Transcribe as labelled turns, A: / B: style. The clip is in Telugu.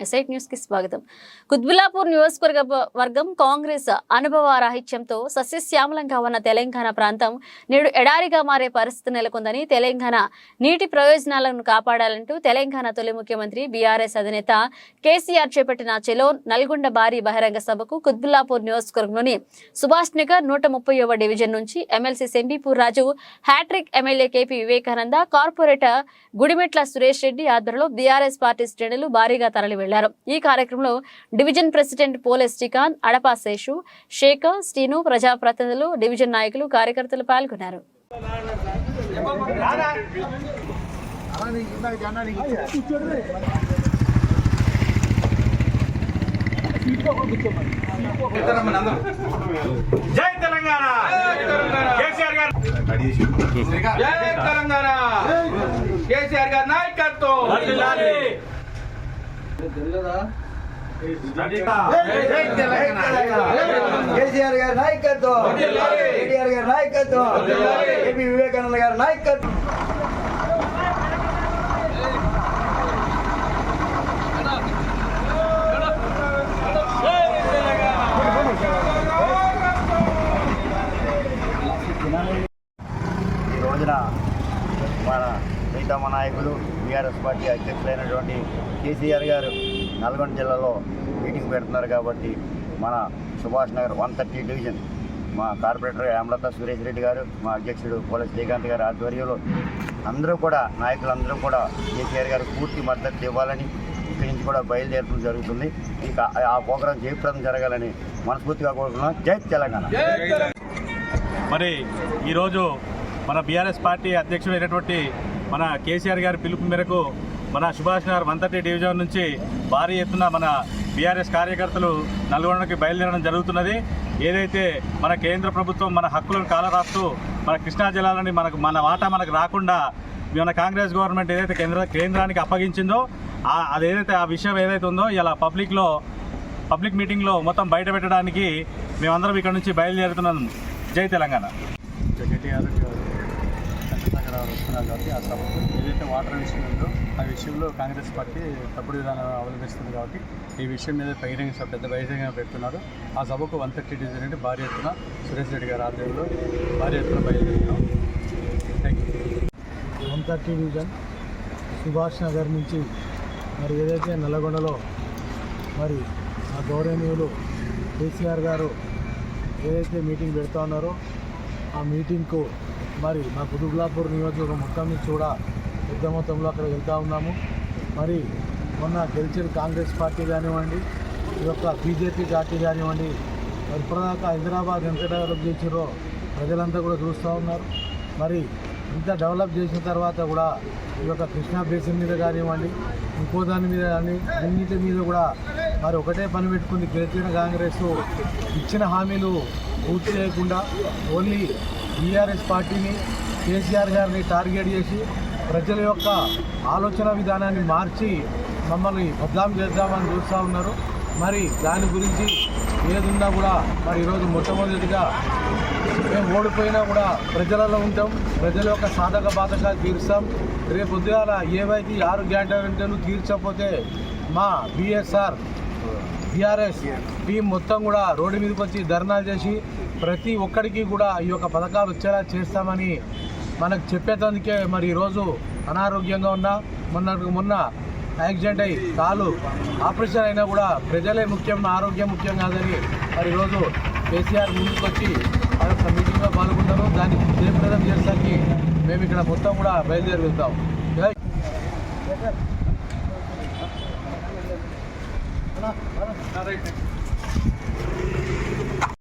A: ఎస్ఐట్ న్యూస్కి స్వాగతం. కుత్బుల్లాపూర్ నియోజకవర్గ వర్గం కాంగ్రెస్ అనుభవ రాహిత్యంతో సస్యశ్యామలంగా ఉన్న తెలంగాణ ప్రాంతం నేడు ఎడారిగా మారే పరిస్థితి నెలకొందని తెలంగాణ నీటి ప్రయోజనాలను కాపాడాలంటూ తెలంగాణ తొలి ముఖ్యమంత్రి బీఆర్ఎస్ అధినేత కేసీఆర్ చేపట్టిన చెలో నల్గొండ భారీ బహిరంగ సభకు కుత్బుల్లాపూర్ నియోజకవర్గంలోని సుభాష్ నగర్ నూట ముప్పైవ డివిజన్ నుంచి MLC Shambipur Raju hat trick MLA KP Vivekananda corporator Gudimetla Suresh Reddy ఆధ్వర్యంలో బీఆర్ఎస్ పార్టీ శ్రేణులు భారీగా తరలి వెళ్ళారు. ఈ కార్యక్రమంలో డివిజన్ ప్రెసిడెంట్ పోలెస్ శ్రీకాంత్ అడపా శేషు శేఖర్ శ్రీను ప్రజాప్రతినిధులు డివిజన్ నాయకులు కార్యకర్తలు పాల్గొన్నారు.
B: జై తెలంగాణ! కేసీఆర్ గారు! జై తెలంగాణ! కేసీఆర్ గారి నాయకత్వం!
C: కేసీఆర్ గారి నాయకత్వం. కేటీఆర్ గారి నాయకత్వం. ఏపీ వివేకానంద గారి నాయకత్వం.
D: ఈ రోజున మన ప్రీతమ నాయకులు బీఆర్ఎస్ పార్టీ అధ్యక్షులైనటువంటి కేసీఆర్ గారు నల్గొండ జిల్లాలో మీటింగ్ పెడుతున్నారు కాబట్టి మన Subhash Nagar one thirty division మా కార్పొరేటర్ అమలత సురేష్ రెడ్డి గారు మా అధ్యక్షుడు పోల శ్రీకాంత్ గారి ఆధ్వర్యంలో అందరూ కూడా నాయకులందరూ కూడా కేసీఆర్ గారు పూర్తి మద్దతు ఇవ్వాలని ఇక్కడి నుంచి కూడా బయలుదేరడం జరుగుతుంది. ఇక ఆ ప్రోగ్రాం జయప్రదం జరగాలని మనస్ఫూర్తిగా కోరుకున్నాం జై తెలంగాణ.
E: మరి ఈరోజు మన బీఆర్ఎస్ పార్టీ అధ్యక్షుడైనటువంటి మన కేసీఆర్ గారి పిలుపు మేరకు మన Subhash Nagar one thirty division నుంచి భారీ ఎత్తున మన బీఆర్ఎస్ కార్యకర్తలు నల్గొండకి బయలుదేరడం జరుగుతున్నది. ఏదైతే మన కేంద్ర ప్రభుత్వం మన హక్కులను కాలరాస్తూ మన కృష్ణా జిల్లాలోని మనకు మన వాటా మనకు రాకుండా మన కాంగ్రెస్ గవర్నమెంట్ ఏదైతే కేంద్ర కేంద్రానికి అప్పగించిందో అది ఏదైతే ఆ విషయం ఏదైతే ఉందో ఇలా పబ్లిక్లో పబ్లిక్ మీటింగ్లో మొత్తం బయట పెట్టడానికి మేమందరం ఇక్కడ నుంచి బయలుదేరుతున్నాం. జై తెలంగాణ
F: కేటీఆర్ చంద్రశేఖర కాబట్టి ఆ సభకు ఏదైతే వాటర్ విషయం ఉందో ఆ విషయంలో కాంగ్రెస్ పార్టీ తప్పుడు విధానం అవలంబిస్తుంది కాబట్టి ఈ విషయం మీద బహిరంగ సభ పెద్ద బహిరంగ పెడుతున్నారు. ఆ సభకు వన్ థర్టీ డివిజన్ నుండి భారీ ఎత్తున సురేష్ రెడ్డి గారి ఆధ్వర్యంలో భారీ ఎత్తున బయలుదేరుతున్నాం. Thank you
G: one thirty division Subhash Nagar నుంచి మరి ఏదైతే నల్లగొండలో మరి ఆ గౌరవనీయులు కేసీఆర్ గారు ఏదైతే మీటింగ్ పెడతా ఉన్నారో ఆ మీటింగ్కు మరి మా కుతుబ్లాపూర్ నియోజకవర్గం మొత్తం నుంచి కూడా పెద్ద మొత్తంలో అక్కడ వెళ్తూ ఉన్నాము. మరి మొన్న గెలిచిన కాంగ్రెస్ పార్టీ కానివ్వండి ఈ యొక్క బీజేపీ పార్టీ కానివ్వండి మరి ఇప్పటిదాకా హైదరాబాద్ ఎంత డెవలప్ చేసిరో ప్రజలంతా కూడా చూస్తూ ఉన్నారు. మరి ఇంత డెవలప్ చేసిన తర్వాత కూడా ఈ యొక్క కృష్ణా బేసిన్ మీద కానివ్వండి ఇంకో దాని మీద కానీ అన్నింటి మీద కూడా మరి ఒకటే పని పెట్టుకుంది. గెలిచిన కాంగ్రెస్ ఇచ్చిన హామీలు పూర్తి చేయకుండా ఓన్లీ బీఆర్ఎస్ పార్టీని కేసీఆర్ గారిని టార్గెట్ చేసి ప్రజల యొక్క ఆలోచన విధానాన్ని మార్చి మమ్మల్ని బద్నాం చేద్దామని చూస్తూ ఉన్నారు. మరి దాని గురించి ఏదున్నా కూడా మరి ఈరోజు మొట్టమొదటిగా మేము ఓడిపోయినా కూడా ప్రజలలో ఉంటాం. ప్రజల యొక్క సాధక బాధక తీరుస్తాం. రేపు ఉదయాల ఏవైతే ఆరు గ్యారంటీలు తీర్చకపోతే మా బీఎస్ఆర్ బీఆర్ఎస్ టీం మొత్తం కూడా రోడ్డు మీదకి వచ్చి ధర్నాలు చేసి ప్రతి ఒక్కరికి కూడా ఈ యొక్క పథకాలు వచ్చేలా చేస్తామని మనకు చెప్పేటందుకే మరి ఈరోజు అనారోగ్యంగా ఉన్నా మొన్న మొన్న యాక్సిడెంట్ అయ్యి కాలు ఆపరేషన్ అయినా కూడా ప్రజలే ముఖ్యం ఆరోగ్యం ముఖ్యం కాదని మరి ఈరోజు కేసీఆర్ ముందుకు వచ్చి ఆ యొక్క మీటింగ్లో పాల్గొంటారు. దాన్ని జయప్రదం చేసడానికి మేము ఇక్కడ మొత్తం కూడా బయలుదేరి వెళ్తాం జై
F: రైట్